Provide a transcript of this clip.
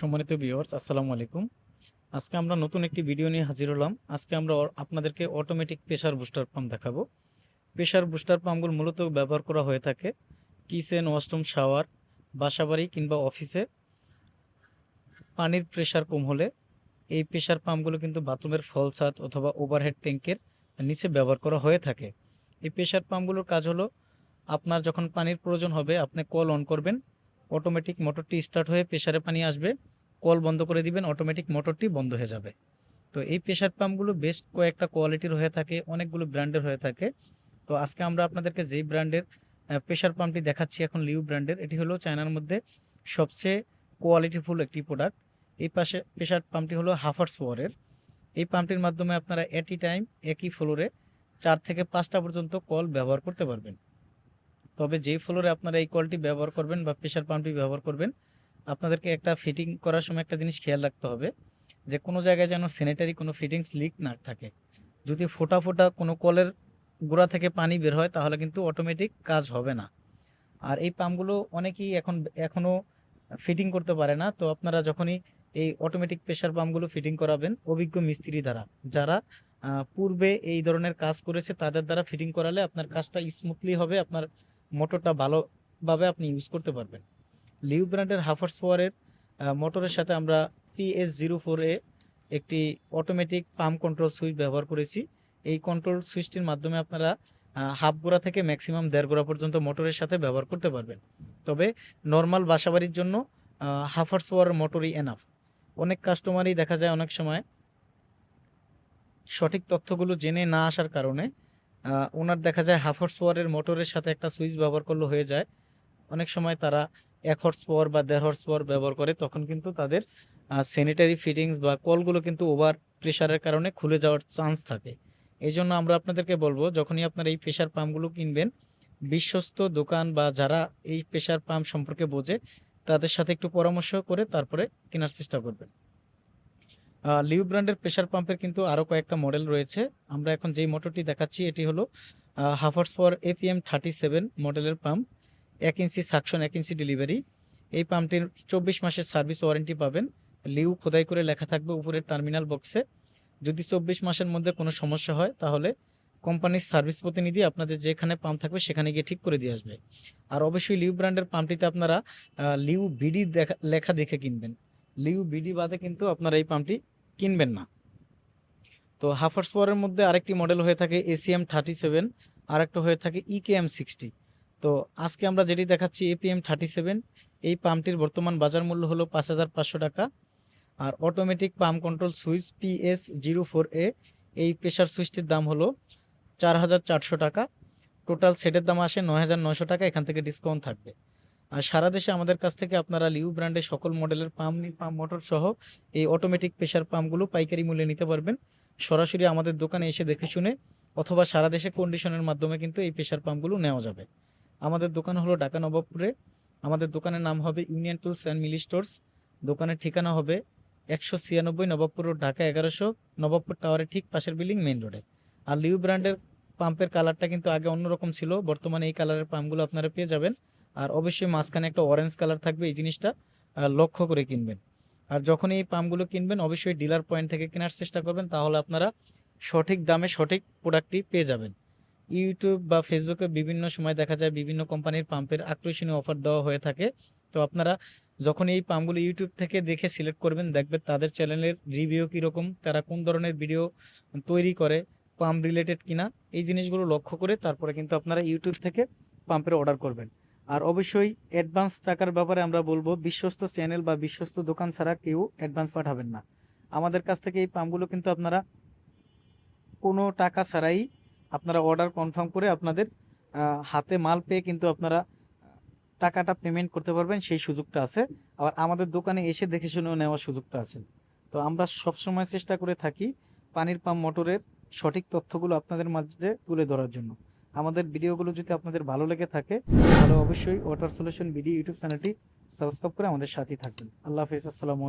সম্মানিত ভিউয়ার্স আসসালামু আলাইকুম। আজকে আমরা নতুন একটি ভিডিও নিয়ে হাজির হলাম। আজকে আমরা আপনাদেরকে অটোমেটিক প্রেশার বুস্টার পাম্প দেখাবো। প্রেশার বুস্টার পাম্পগুলো মূলত ব্যবহার করা হয়ে থাকে কিচেন ওয়াশরুম শাওয়ার বাসাবাড়ি কিংবা অফিসে পানির প্রেশার কম হলে এই প্রেশার পাম্পগুলো কিন্তু বাথরুমের ফল ছাদ অথবা ওভারহেড ট্যাঙ্কের নিচে ব্যবহার করা হয়ে থাকে। এই প্রেশার পাম্পগুলোর কাজ হলো আপনার যখন পানির প্রয়োজন হবে, আপনি কল অন করবেন। অটোমেটিক মোটরটি স্টার্ট হয়ে প্রেশারে পানি আসবে। কল বন্ধ করে দিবেন অটোমেটিক মোটরটি বন্ধ হয়ে যাবে। তো এই প্রেশার পাম্পগুলো বেশ কয়েকটা কোয়ালিটির হয়ে থাকে, অনেকগুলো ব্র্যান্ডের হয়ে থাকে। তো আজকে আমরা আপনাদেরকে যেই ব্র্যান্ডের প্রেশার পাম্পটি দেখাচ্ছি এখন লিউ ব্র্যান্ডের এটি হলো চায়নার মধ্যে সবচেয়ে কোয়ালিটিফুল একটি প্রোডাক্ট এই পাশে প্রেশার পাম্পটি হলো হাফার্স পাওয়ারের এই পাম্পটির মাধ্যমে আপনারা এটি টাইম একই ফ্লোরে চার থেকে পাঁচটা পর্যন্ত কল ব্যবহার করতে পারবেন। তবে যেই ফ্লোরে আপনারা এই কলটি ব্যবহার করবেন বা প্রেশার পাম্পটি ব্যবহার করবেন আপনাদেরকে একটা ফিটিং করার সময় একটা জিনিস খেয়াল রাখতে হবে, যে কোনো জায়গায় যেন স্যানিটারি কোনো ফিটিংস লিক না থাকে। যদি ফোটা ফোটা কোনো কলের গোড়া থেকে পানি বের হয়, তাহলে কিন্তু অটোমেটিক কাজ হবে না। আর এই পাম্পগুলো অনেকেই এখন এখনও ফিটিং করতে পারে না। তো আপনারা যখনই এই অটোমেটিক প্রেশার পাম্পগুলো ফিটিং করাবেন, অভিজ্ঞ মিস্ত্রি দ্বারা, যারা পূর্বে এই ধরনের কাজ করেছে, তাদের দ্বারা ফিটিং করালে আপনার কাজটা স্মুথলি হবে, আপনার মোটরটা ভালোভাবে আপনি ইউজ করতে পারবেন। লিউ ব্র্যান্ডের হাফার্স পাওয়ারের মোটরের সাথে আমরা পিএস জিরো ফোর এ একটি অটোমেটিক পাম্প কন্ট্রোল সুইচ ব্যবহার করেছি। এই কন্ট্রোল সুইচটির মাধ্যমে আপনারা হাফ গোড়া থেকে ম্যাক্সিমাম দেড় গোড়া পর্যন্ত মোটরের সাথে ব্যবহার করতে পারবেন। তবে নর্মাল বাসাবাড়ির জন্য হাফার্স পাওয়ার মোটরই এনাফ অনেক কাস্টমারই দেখা যায় অনেক সময় সঠিক তথ্যগুলো জেনে না আসার কারণে ওনার দেখা যায় হাফার্স পাওয়ারের মোটরের সাথে একটা সুইচ ব্যবহার করলে হয়ে যায়। অনেক সময় তারা এক হর্স পাওয়ার বা দেড় হর্স পাওয়ার ব্যবহার করে, তখন কিন্তু তাদের স্যানিটারি ফিটিংস বা কলগুলো কিন্তু ওভার প্রেশারের কারণে খুলে যাওয়ার চান্স থাকে। এই জন্য আমরা আপনাদেরকে বলব, যখনই আপনারা এই প্রেশার পাম্পগুলো কিনবেন, বিশ্বস্ত দোকান বা যারা এই প্রেশার পাম্প সম্পর্কে বোঝে, তাদের সাথে একটু পরামর্শ করে তারপরে কেনার চেষ্টা করবেন। লিউ ব্র্যান্ডের প্রেশার পাম্পের কিন্তু আরও কয়েকটা মডেল রয়েছে। আমরা এখন যেই মোটরটি দেখাচ্ছি, এটি হলো হাফার্স ফর এপিএম থার্টি সেভেন মডেলের পাম্প এক ইঞ্চি সাকশন, এক ইঞ্চি ডেলিভারি এই পাম্পটির চব্বিশ মাসের সার্ভিস ওয়ারেন্টি পাবেন। লিউ খোদাই করে লেখা থাকবে উপরের টার্মিনাল বক্সে যদি চব্বিশ মাসের মধ্যে কোনো সমস্যা হয়, তাহলে কোম্পানির সার্ভিস প্রতিনিধি আপনাদের যেখানে পাম্প থাকবে, সেখানে গিয়ে ঠিক করে দিয়ে আসবে। আর অবশ্যই লিউ ব্র্যান্ডের পাম্পটিতে আপনারা লিউ বিডি দেখা, লেখা দেখে কিনবেন। লিউ বিডি বাদে কিন্তু আপনারা এই পাম্পটি কিনবেন না। তো হাফার্স পাওয়ারের মধ্যে আরেকটি মডেল হয়ে থাকে এসিএম থার্টি সেভেন আরেকটা হয়ে থাকে E ইকেএম সিক্সটি তো আজকে আমরা যেটি দেখাচ্ছি এপিএম থার্টি সেভেন এই পাম্পটির বর্তমান বাজার মূল্য হলো পাঁচ হাজার পাঁচশো টাকা। আর automatic pump control switch PS zero four A এই প্রেশার সুইচটির দাম হলো চার হাজার চারশো টাকা। টোটাল সেটের দাম আসে নয় হাজার নয়শো টাকা, এখান থেকে ডিসকাউন্ট থাকবে। আর সারা দেশে আমাদের কাছ থেকে আপনারা লিউ ব্র্যান্ডের সকল মডেলের পাম্প পাম্প মোটর সহ এই অটোমেটিক প্রেশার পাম্পগুলো পাইকারি মূল্যে নিতে পারবেন। সরাসরি আমাদের দোকানে এসে দেখে শুনে, অথবা সারা দেশে কন্ডিশনের মাধ্যমে কিন্তু এই প্রেশার পাম্পগুলো নেওয়া যাবে। আমাদের দোকান হলো ঢাকা নবাবপুরে। আমাদের দোকানের নাম হবে union tools and Mili stores. দোকানের ঠিকানা হবে একশো ছিয়ানব্বই নবাবপুর রোড, ঢাকা এগারোশো, নবাবপুর টাওয়ারের ঠিক পাশের বিল্ডিং মেইন রোডে। আর লিউ ব্র্যান্ডের পাম্পের কালারটা কিন্তু আগে অন্যরকম ছিল। বর্তমানে এই কালারের পাম্পগুলো আপনারা পেয়ে যাবেন। আর অবশ্যই মাঝখানে একটা অরেঞ্জ কালার থাকবে এই জিনিসটা। লক্ষ্য করে কিনবেন। আর যখন এই পাম্পগুলো কিনবেন, অবশ্যই ডিলার পয়েন্ট থেকে কেনার চেষ্টা করবেন। তাহলে আপনারা সঠিক দামে সঠিক প্রোডাক্টটি পেয়ে যাবেন। ইউটিউব বা ফেসবুকে বিভিন্ন সময় দেখা যায় বিভিন্ন কোম্পানির পাম্পের আকর্ষণীয় অফার দেওয়া হয়ে থাকে। তো আপনারা যখন এই পাম্পগুলো ইউটিউব থেকে দেখে সিলেক্ট করবেন, দেখবেন তাদের চ্যানেলের রিভিউ কীরকম, তারা কোন ধরনের ভিডিও তৈরি করে পাম্প রিলেটেড কিনা, এই জিনিসগুলো লক্ষ্য করে তারপরে কিন্তু আপনারা ইউটিউব থেকে পাম্পের অর্ডার করবেন। আর অবশ্যই অ্যাডভান্স টাকার ব্যাপারে আমরা বলব, বিশ্বস্ত চ্যানেল বা বিশ্বস্ত দোকান ছাড়া কেউ অ্যাডভান্স পাঠাবেন না। আমাদের কাছ থেকে এই পাম্পগুলো কিন্তু আপনারা কোনো টাকা ছাড়াই আপনারা অর্ডার কনফার্ম করে আপনাদের হাতে মাল পেয়ে কিন্তু আপনারা টাকাটা পেমেন্ট করতে পারবেন, সেই সুযোগটা আছে। আবার আমাদের দোকানে এসে দেখে শুনেও নেওয়ার সুযোগটা আছে। তো আমরা সবসময় চেষ্টা করে থাকি পানির পাম্প মোটরের সঠিক তথ্যগুলো আপনাদের মাঝে তুলে ধরার জন্য। আমাদের ভিডিওগুলো যদি আপনাদের ভালো লেগে থাকে, তাহলে অবশ্যই ওয়াটার সলিউশন ভিডিও ইউটিউব চ্যানেলটি সাবস্ক্রাইব করে আমাদের সাথেই থাকবেন। আল্লাহ হাফিজ, আসসালামু